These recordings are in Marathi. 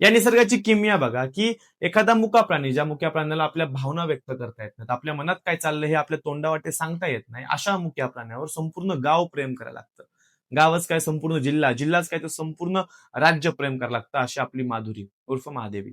या निसर्गाची किमिया बघा की एखादा मुका प्राणी ज्या मुक्या प्राण्याला आपल्या भावना व्यक्त करता येत नाहीत आपल्या मनात काय चाललं हे आपल्या तोंडावाटे सांगता येत नाही अशा मुक्या प्राण्यावर संपूर्ण गाव प्रेम करायला लागतं. गावच काय संपूर्ण जिल्हा जिल्हाच काय तर संपूर्ण राज्य प्रेम करायला लागतं अशी आपली माधुरी उर्फ महादेवी.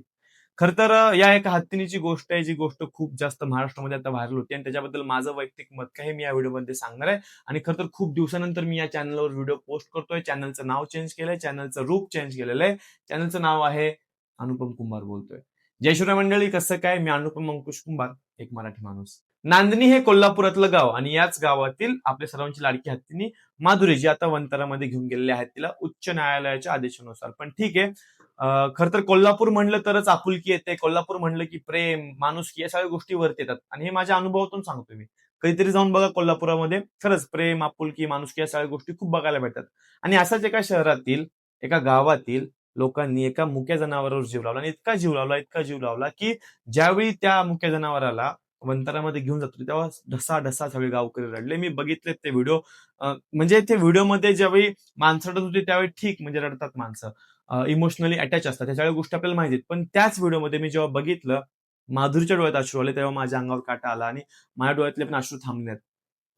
खर तर या एका हत्तीनीची गोष्ट आहे जी गोष्ट खूप जास्त महाराष्ट्रामध्ये आता व्हायरल होती. आणि त्याच्याबद्दल माझं वैयक्तिक मत काय मी या व्हिडिओमध्ये सांगणार आहे. आणि खर तर खूप दिवसानंतर मी या चॅनलवर व्हिडिओ पोस्ट करतोय. चॅनलचं नाव चेंज केलंय. चॅनलचं रूप चेंज केलेलं आहे. चॅनलचं नाव आहे अनुपम कुंभार बोलतोय. जय शिवराय मंडळी कसं काय? मी अनुपम अंकुश कुंभार एक मराठी माणूस. नांदणी हे कोल्हापुरातलं गाव आणि याच गावातील आपल्या सर्वांची लाडकी हत्तीनी माधुरी जी आता वंतरामध्ये घेऊन गेलेली आहेत. तिला उच्च न्यायालयाच्या आदेशानुसार. पण ठीक आहे. खरं तर कोल्हापूर म्हणलं तरच आपुलकी येते. कोल्हापूर म्हणलं की प्रेम माणुसकी या सगळ्या गोष्टी वरती येतात. आणि हे माझ्या अनुभवातून सांगतो मी. कधीतरी जाऊन बघा कोल्हापुरामध्ये. खरंच प्रेम आपुलकी माणुसकी या सगळ्या गोष्टी खूप बघायला भेटतात. आणि असाच एका शहरातील एका गावातील लोकांनी एका मुक्या जनावरावर जीव लावला आणि इतका जीव लावला इतका जीव लावला की ज्यावेळी त्या मुक्या जनावराला वंतरामध्ये घेऊन जातो तेव्हा ढसा ढसा सगळे गावकरी रडले. मी बघितले ते व्हिडिओ. म्हणजे ते व्हिडिओमध्ये ज्यावेळी माणसं रडत होती त्यावेळी ठीक म्हणजे रडतात माणसं. इमोशनली अटॅच असतात. त्या सगळ्या गोष्टी आपल्याला माहिती आहेत. पण त्याच व्हिडिओमध्ये मी जेव्हा बघितलं माधुरीच्या डोळ्यात अश्रू आले तेव्हा माझ्या अंगावर काटा आला आणि माझ्या डोळ्यातले पण अश्रू थांबलेत.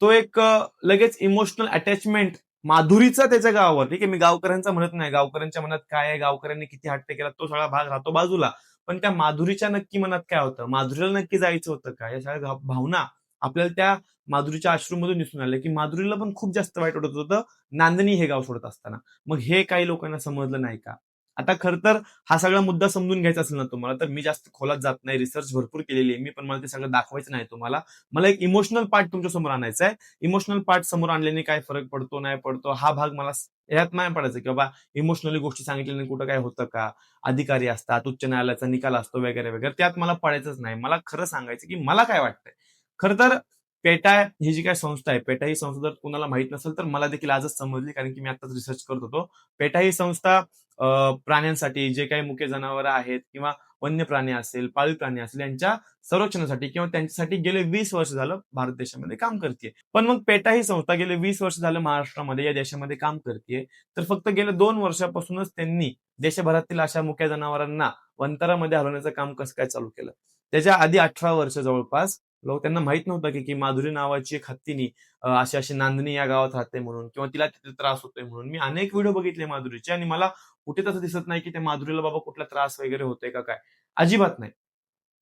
तो एक लगेच इमोशनल अटॅचमेंट माधुरीचा त्याच्या गावावर ठीक आहे मी गावकऱ्यांचा म्हणत नाही. गावकऱ्यांच्या मनात काय आहे? गावकऱ्यांनी किती हट्ट केला? तो सगळा भाग राहतो बाजूला. पण त्या माधुरीच्या नक्की मनात काय होतं? माधुरीला नक्की जायचं होतं का? या सगळ्या भावना आपल्याला त्या माधुरीच्या अश्रूमधून दिसून आलं की माधुरीला पण खूप जास्त वाईट वाटत होतं नांदणी हे गाव सोडत असताना. मग हे काही लोकांना समजलं नाही का? आता खर तर हा सगळा मुद्दा समजून घ्यायचा असेल ना तुम्हाला तर मी जास्त खोलात जात नाही रिसर्च भरपूर केलेली आहे मी पण मला ते सगळं दाखवायचं नाही तुम्हाला. मला एक इमोशनल पार्ट तुमच्यासमोर आणायचा आहे. इमोशनल पार्ट समोर आणल्याने काय फरक पडतो नाही पडतो हा भाग मला यात नाही पडायचा की बाबा इमोशनली गोष्टी सांगितल्याने कुठं काय होतं का? अधिकारी असतात उच्च न्यायालयाचा निकाल असतो वगैरे वगैरे त्यात मला पडायचंच नाही. मला खरं सांगायचं की मला काय वाटतंय? खर तर पेटा ही जी काय संस्था आहे पेटा ही संस्था जर कुणाला माहीत नसेल तर मला देखील आजच समजली कारण की मी आताच रिसर्च करत होतो. पेटा ही संस्था प्राण्यांसाठी जे काही मुख्य जनावर आहेत किंवा वन्य प्राणी असेल पाळीव प्राणी असेल यांच्या संरक्षणासाठी किंवा त्यांच्यासाठी गेले वीस वर्ष झालं भारत देशामध्ये काम करते पण मग पेटा ही संस्था गेले वीस वर्ष झालं महाराष्ट्रामध्ये या देशामध्ये काम करते तर फक्त गेल्या दोन वर्षापासूनच त्यांनी देशभरातील अशा मुक्या जनावरांना वंतरामध्ये हलवण्याचं काम कसं काय चालू केलं? त्याच्या आधी अठरा वर्ष जवळपास लोक त्यांना माहीत नव्हतं की की माधुरी नावाची एक हत्तीनी अशी अशी नांदणी या गावात राहते म्हणून किंवा तिला तिथे त्रास होतोय म्हणून. मी अनेक व्हिडिओ बघितले माधुरीचे आणि मला कुठे तसं दिसत नाही की त्या माधुरीला बाबा कुठला त्रास वगैरे होतोय का काय. अजिबात नाही.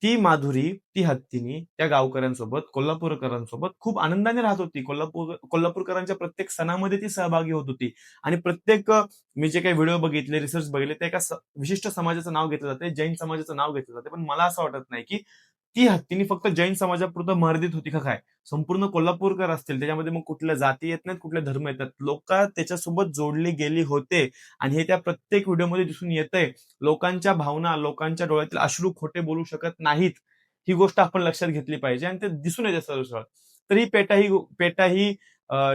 ती माधुरी ती हत्तीनी त्या गावकऱ्यांसोबत कोल्हापूरकरांसोबत खूप आनंदाने राहत होती. कोल्हापूर कोल्हापूरकरांच्या प्रत्येक सणामध्ये ती सहभागी होत होती. आणि प्रत्येक मी जे काही व्हिडिओ बघितले रिसर्च बघितले ते एका विशिष्ट समाजाचं नाव घेतलं जाते जैन समाजाचं नाव घेतलं जाते. पण मला असं वाटत नाही की ती हत्तीनी फक्त जैन समाजापुरतं मर्यादित होती का काय? संपूर्ण कोल्हापूरकर असतील त्याच्यामध्ये मग कुठल्या जाती येत नाहीत कुठले धर्म येतात. लोक त्याच्यासोबत जोडली गेली होते आणि हे त्या प्रत्येक व्हिडिओमध्ये दिसून येतंय. लोकांच्या भावना लोकांच्या डोळ्यातील अश्रू खोटे बोलू शकत नाहीत. ही गोष्ट आपण लक्षात घेतली पाहिजे आणि ते दिसून येते सरळ तर ही पेटा ही पेटा ही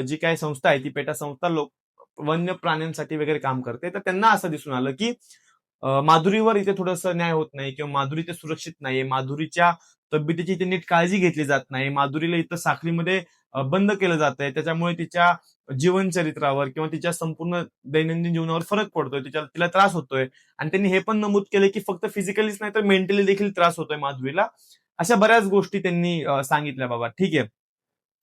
जी काही संस्था आहे ती पेटा संस्था लोक वन्य प्राण्यांसाठी वगैरे काम करते. तर त्यांना असं दिसून आलं की माधुरीवर इथे थोडंसं न्याय होत नाही किंवा माधुरी ते सुरक्षित नाहीये. माधुरीच्या तब्येतीची इथे नीट काळजी घेतली जात नाही. माधुरीला इथं साखळीमध्ये बंद केलं जात आहे. त्याच्यामुळे तिच्या जीवनचरित्रावर किंवा तिच्या संपूर्ण दैनंदिन जीवनावर फरक पडतोय. तिच्या तिला त्रास होतोय. आणि त्यांनी हे पण नमूद केलं की फक्त फिजिकलीच नाही तर मेंटली देखील त्रास होतोय माधुरीला. अशा बऱ्याच गोष्टी त्यांनी सांगितल्या बाबा. ठीक आहे.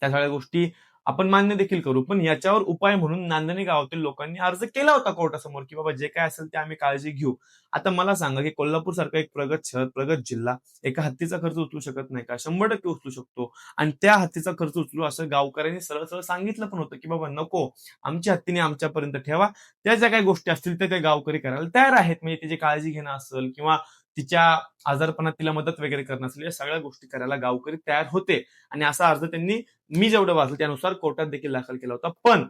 त्या सगळ्या गोष्टी आपण मान्य देखील करू. पण याच्यावर उपाय म्हणून नांदणी गावातील लोकांनी अर्ज केला होता कोर्टासमोर की बाबा जे काय असेल ते आम्ही काळजी घेऊ. आता मला सांगा की कोल्हापूर सारखं एक प्रगत शहर प्रगत जिल्हा एका हत्तीचा खर्च उचलू शकत नाही का? शंभर टक्के उचलू शकतो. आणि त्या हत्तीचा खर्च उचलू असं गावकऱ्यांनी सरळ सरळ सांगितलं पण होतं की बाबा नको आमची हत्तीने आमच्यापर्यंत ठेवा. त्या ज्या काही गोष्टी असतील त्या काही गावकरी करायला तयार आहेत. म्हणजे त्याची काळजी घेणं असेल किंवा तिच्या आजारपणात तिला मदत वगैरे करणं असेल या सगळ्या गोष्टी करायला गावकरी तयार होते. आणि असा अर्ज त्यांनी मी जेवढं वाचलं त्यानुसार कोर्टात देखील दाखल केला होता. पण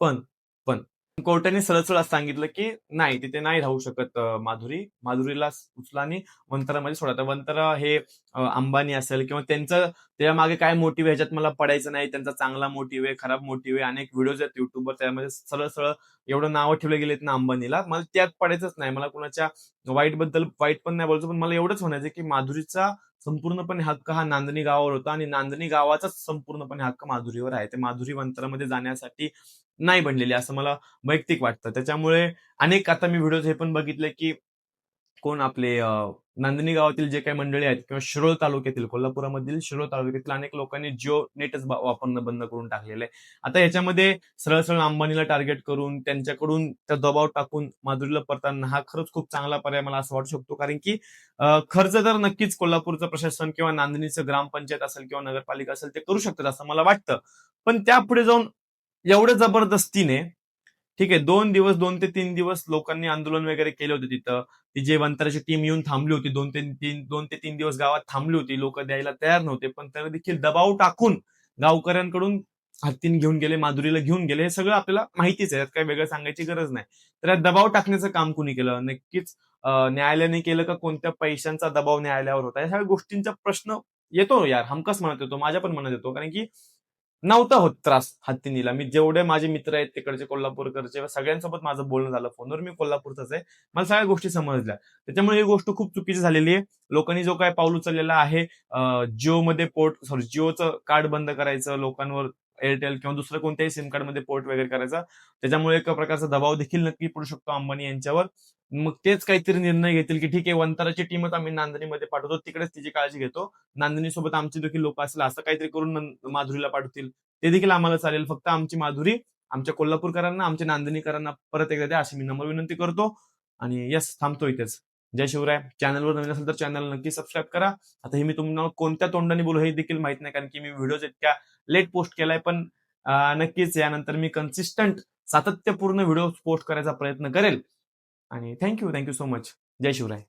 पण पण कोर्टाने सरळ असं सांगितलं की नाही तिथे नाही राहू शकत माधुरी. माधुरीला उचला आणि वंतरामध्ये सोडा. तर वंतरा हे अंबानी असेल किंवा त्यांचं त्या मागे काय मोटिव्ह ह्याच्यात मला पडायचं नाही. त्यांचा चांगला मोटिव्ह आहे खराब मोटिव्ह आहे. अनेक व्हिडिओज आहेत युट्यूबवर त्यामध्ये सरळ सरळ एवढं नावं ठेवले गेलेत ना अंबानीला. मला त्यात पडायचंच नाही. मला कुणाच्या वाईटबद्दल वाईट पण नाही बोलायचं. पण मला एवढंच म्हणायचं की माधुरीचा संपूर्णपणे हक्क हा नांदणी गावावर होता आणि नांदणी गावाचाच संपूर्णपणे हक्क माधुरीवर आहे. ते माधुरी वंतरामध्ये जाण्यासाठी नाही बनलेली असं मला वैयक्तिक वाटतं. त्याच्यामुळे अनेक आता मी व्हिडिओज हे पण बघितले की कोण आपले नांदणी गावातील जे काही मंडळी आहेत किंवा शिरोळ तालुक्यातील कोल्हापुरामधील शिरोळ तालुक्यातील अनेक लोकांनी जिओ नेटच वापरणं बंद करून टाकलेलं आहे. आता याच्यामध्ये सरळ सरळ अंबानीला टार्गेट करून त्यांच्याकडून त्या दबाव टाकून माधुरीला परताना हा खरंच खूप चांगला पर्याय मला असं वाटू शकतो. कारण की खर्च तर नक्कीच कोल्हापूरचं प्रशासन किंवा नांदणीचं ग्रामपंचायत असेल किंवा नगरपालिका असेल ते करू शकतात असं मला वाटतं. पण त्यापुढे जाऊन एवढ्या जबरदस्तीने ठीक आहे दोन दिवस दोन ते तीन दिवस लोकांनी आंदोलन वगैरे केले होते तिथं. ती जे वंतराची टीम येऊन थांबली होती दोन ते तीन दोन ते तीन दिवस गावात थांबली होती. लोक द्यायला तयार नव्हते पण तरी देखील दबाव टाकून गावकऱ्यांकडून हत्तीन घेऊन गेले माधुरीला घेऊन गेले. हे सगळं आपल्याला माहितीच आहे यात काही वेगळं सांगायची गरज नाही. तर यात दबाव टाकण्याचं काम कुणी केलं? नक्कीच न्यायालयाने केलं का कोणत्या पैशांचा दबाव न्यायालयावर होता? या सगळ्या गोष्टींचा प्रश्न येतो यार. हमखास म्हणत येतो माझ्या पण म्हणत येतो. कारण की नव्हता होत त्रास हत्तीनीला. मी जेवढे माझे मित्र आहेत तिकडचे कोल्हापूरकडचे सगळ्यांसोबत माझं बोलणं झालं फोनवर मी कोल्हापूरचाच आहे. मला सगळ्या गोष्टी समजल्या. त्याच्यामुळे ही गोष्ट खूप चुकीची झालेली आहे. लोकांनी जो काय पाऊल उचललेला आहे जिओ मध्ये पोर्ट सॉरी जिओचं कार्ड बंद करायचं लोकांवर एअरटेल किंवा दुसरं कोणत्याही सिम कार्डमध्ये पोर्ट वगैरे करायचा. त्याच्यामुळे एका प्रकारचा दबाव देखील नक्की पडू शकतो अंबानी यांच्यावर. मग तेच काहीतरी निर्णय घेतील की ठीक आहे वंतराची टीमच आम्ही नांदणीमध्ये पाठवतो. तिकडेच तिची काळजी घेतो. नांदणी सोबत आमची देखील लोक असेल असं काहीतरी करून माधुरीला पाठवतील. ते देखील आम्हाला चालेल. फक्त आमची माधुरी आमच्या कोल्हापूरकरांना आमच्या नांदणीकरांना परत एकदा द्या अशी मी नम्र विनंती करतो. आणि यस थांबतो इथेच. जय शिवराय. चॅनलवर नवीन असेल तर चॅनल नक्की सबस्क्राईब करा. आता हे मी तुम्हाला कोणत्या तोंडाने बोलू हे देखील माहीत नाही कारण की मी व्हिडिओ इतक्या लेट पोस्ट केलाय पण नक्कीच यानंतर मी कन्सिस्टंट सातत्यपूर्ण व्हिडिओ पोस्ट करायचा प्रयत्न करेल. आणि thank you thank you so much Jai Shivray.